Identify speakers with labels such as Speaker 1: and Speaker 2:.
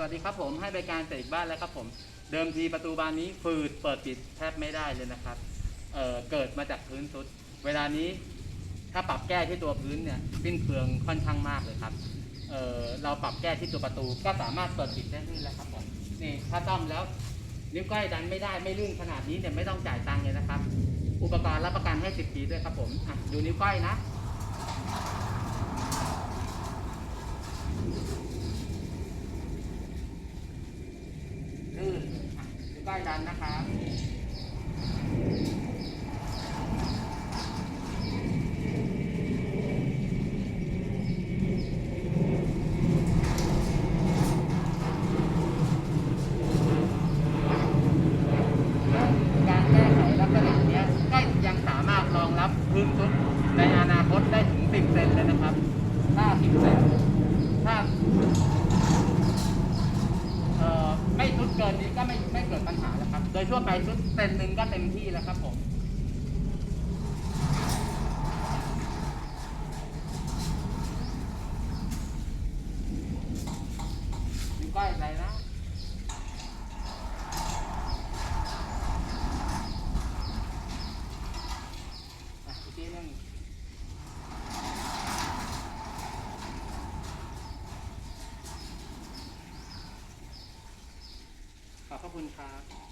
Speaker 1: สวัสดีครับผมให้บริการเสกบ้านแล้วครับผม เดิมทีประตูบานนี้ฝืดเปิดปิดแทบไม่ได้เลยนะครับเเกิดมาจากพื้นสุด เวลานี้ถ้าปรับแก้ที่ตัวพื้นเนี่ยสิ้นเปลืองค่อนข้างมากเลยครับเเราปรับแก้ที่ตัวประตูก็สามารถเปิดปิดได้นี่แล้วครับผมนี่ถ้าซ่อมแล้วนิ้วก้อยดันไม่ได้ไม่ลื่นขนาดนี้เนี่ยไม่ต้องจ่ายตังค์เลยนะครับ อุปกรณ์รับประกันให้ 10 ปีด้วยครับผมอะดูนิ้วก้อยนะ อะนิ้วก้อยดันนะครับการแก้ไขลักษณะเนี้ยก็ยังสามารถรองรับพื้นทุดในอนาคตได้ถึง 10 เซนเลยนะครับถ้า10เซนถ้าเอ่อไม่ทุดเกิ นนี้ก็ไม่ไม่เกิดปัญหาแล้วครับ โดยทั่วไปชุดเซนหนึ่งก็เต็มที่แล้วครับผมอยู่ใก้อะไรนะ ขอบคุณครับ